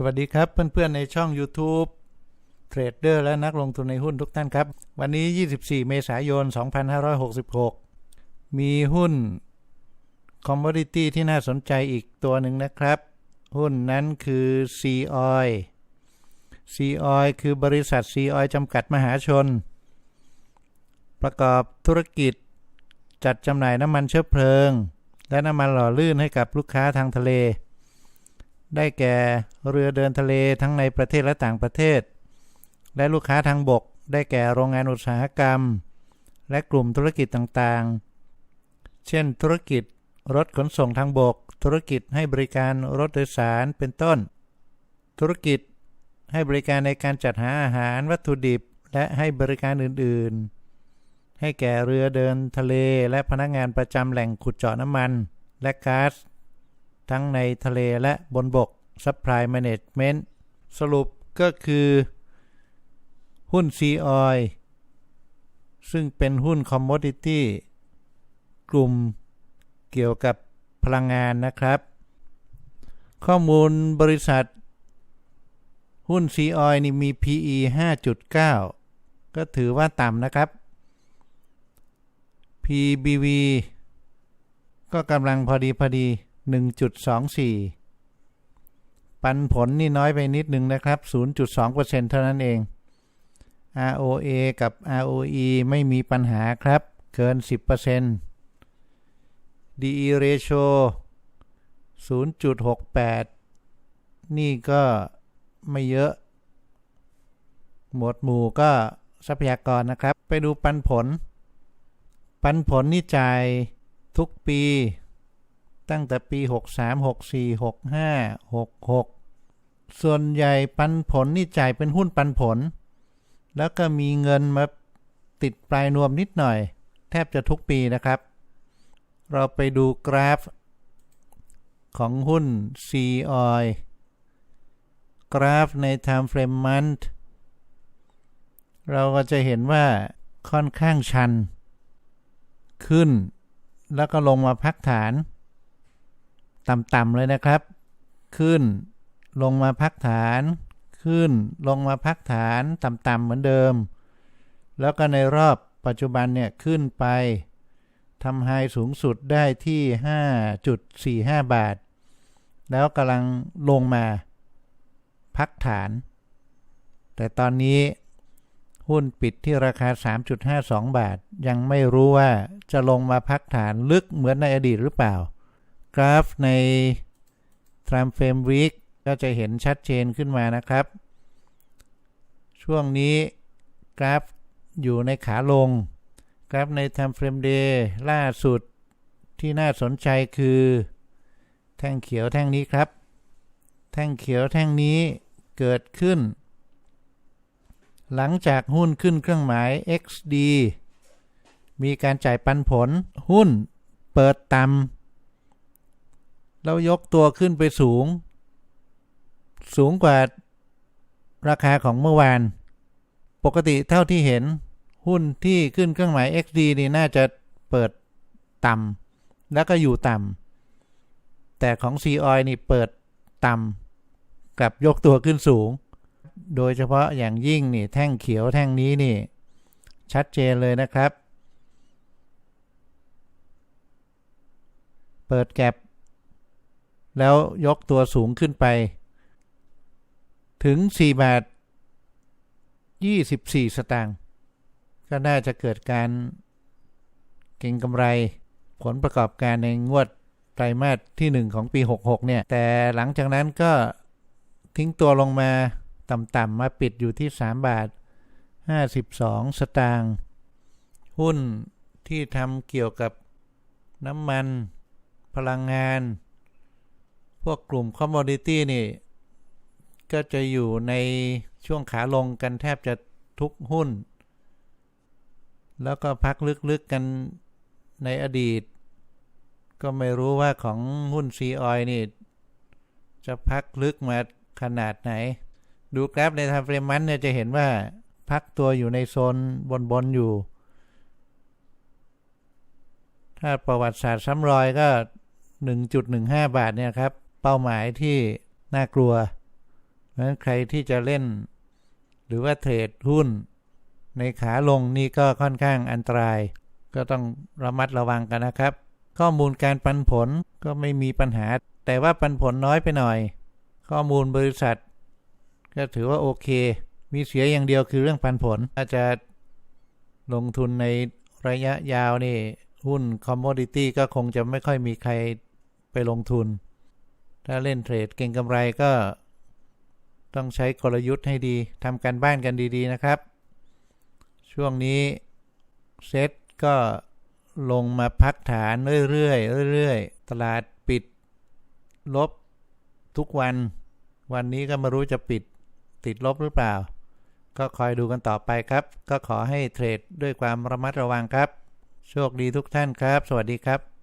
สวัสดีครับเพื่อนๆในช่อง YouTube เทรดเดอร์และนักลงทุนในหุ้นทุกท่านครับ วันนี้ 24 เมษายน 2566 มีหุ้นคอมม o d i t y ที่น่าสนใจอีกตัวหนึ่งนะครับ หุ้นนั้นคือ C Oil C Oil คือบริษัท C Oil จำกัดมหาชน ประกอบธุรกิจจัดจำหน่ายน้ำมันเชื้อเพลิง และน้ำมันหล่อลื่นให้กับลูกค้าทางทะเล ได้แก่เรือเดินทะเลทั้งในประเทศและต่างประเทศ และลูกค้าทางบก ได้แก่โรงงานอุตสาหกรรม และกลุ่มธุรกิจต่างๆ เช่น ธุรกิจรถขนส่งทางบก ธุรกิจให้บริการรถโดยสารเป็นต้น ธุรกิจให้บริการในการจัดหาอาหารวัตถุดิบและให้บริการอื่นๆ ให้แก่เรือเดินทะเลและพนักงานประจำแหล่งขุดเจาะน้ำมัน และก๊าซ ทั้งในทะเลและบนบก Supply Management สรุปก็คือ หุ้น c ีออยซึ่งเป็นหุ้น Commodity กลุ่มเกี่ยวกับพลังงานนะครับ ข้อมูลบริษัท หุ้น c ีออยนี่มี PE 5.9 ก็ถือว่าต่ำนะครับ PBV ก็กำลังพอดีพอดี 1.24 ปันผลนี่น้อยไปนิดนึงนะครับ 0.2%เท่านั้นเอง ROA กับ ROE ไม่มีปัญหาครับ เกิน 10% DE ratio 0.68 นี่ก็ไม่เยอะ หมวดหมู่ก็ทรัพยากรนะครับ ไปดูปันผล ปันผลนี่จ่ายทุกปี ตั้งแต่ปี 63 64 65 66 ส่วนใหญ่ปันผลนี่จ่ายเป็นหุ้นปันผล แล้วก็มีเงินมาติดปลายนวมนิดหน่อย แทบจะทุกปีนะครับ เราไปดูกราฟของหุ้น C Oil กราฟใน Time Frame Month เราก็จะเห็นว่าค่อนข้างชัน ขึ้น แล้วก็ลงมาพักฐาน ต่ำๆเลยนะครับ ขึ้น ลงมาพักฐาน ขึ้น ลงมาพักฐานต่ำๆเหมือนเดิม แล้วก็ในรอบปัจจุบันเนี่ยขึ้นไปทำไฮสูงสุดได้ที่ 5.45 บาท แล้วกำลังลงมาพักฐาน แต่ตอนนี้หุ้นปิดที่ราคา 3.52 บาท ยังไม่รู้ว่าจะลงมาพักฐานลึกเหมือนในอดีตหรือเปล่า กราฟใน Time Frame Week ก็จะเห็นชัดเจนขึ้นมานะครับ ช่วงนี้กราฟอยู่ในขาลง กราฟใน Time Frame Day ล่าสุดที่น่าสนใจคือ แท่งเขียวแท่งนี้ครับ แท่งเขียวแท่งนี้เกิดขึ้น หลังจากหุ้นขึ้นเครื่องหมาย XD มีการจ่ายปันผลหุ้นเปิดต่ำ แล้วยกตัวขึ้นไปสูง สูงกว่าราคาของเมื่อวาน ปกติเท่าที่เห็นหุ้นที่ขึ้นเครื่องหมาย XD นี่น่าจะเปิดต่ำแล้วก็อยู่ต่ำแต่ของ C Oil นี่เปิดต่ำกับยกตัวขึ้นสูง โดยเฉพาะอย่างยิ่งนี่แท่งเขียวแท่งนี้นี่ ชัดเจนเลยนะครับ เปิดแก็บ แล้วยกตัวสูงขึ้นไป ถึง4บาท24 สตางค์ก็น่าจะเกิดการเก็งกำไร ผลประกอบการในงวดไตรมาสที่ 1 ของปี 66 เนี่ย แต่หลังจากนั้นก็ทิ้งตัวลงมาต่ำๆมาปิดอยู่ที่ 3 บาท 52 สตางค์หุ้นที่ทำเกี่ยวกับน้ำมัน พลังงาน พวกกลุ่มคอมมอดิตี้นี่ ก็จะอยู่ในช่วงขาลงกันแทบจะทุกหุ้น แล้วก็พักลึกๆกันในอดีต ก็ไม่รู้ว่าของหุ้น C ีออยนี่ จะพักลึกมาขนาดไหน ดูกราฟในทางเฟรมมันเนี่ยจะเห็นว่าพักตัวอยู่ในโซนบนๆอยู่ ถ้าประวัติศาสตร์ซ้ำรอยก็ 1.15 บาทเนี่ยครับ เป้าหมายที่น่ากลัวเพราะฉะนั้นใครที่จะเล่น หรือว่าเทรดหุ้น ในขาลงนี่ก็ค่อนข้างอันตราย ก็ต้องระมัดระวังกันนะครับ ข้อมูลการปันผลก็ไม่มีปัญหา แต่ว่าปันผลน้อยไปหน่อย ข้อมูลบริษัท ก็ถือว่าโอเค มีเสียอย่างเดียวคือเรื่องปันผลถ้าจจะลงทุนในระยะยาวนี่ หุ้นคอมม o ดิตี้ก็คงจะไม่ค่อยมีใครไปลงทุน ถ้าเล่นเทรดเก่งกำไรก็ต้องใช้กลยุทธ์ให้ดีทำการบ้านกันดีๆนะครับ ช่วงนี้เซ็ตก็ลงมาพักฐานเรื่อยๆเรื่อยๆตลาดปิด ลบทุกวัน วันนี้ก็ไม่รู้จะปิดติดลบหรือเปล่า ก็คอยดูกันต่อไปครับ ก็ขอให้เทรดด้วยความระมัดระวังครับ โชคดีทุกท่านครับ สวัสดีครับ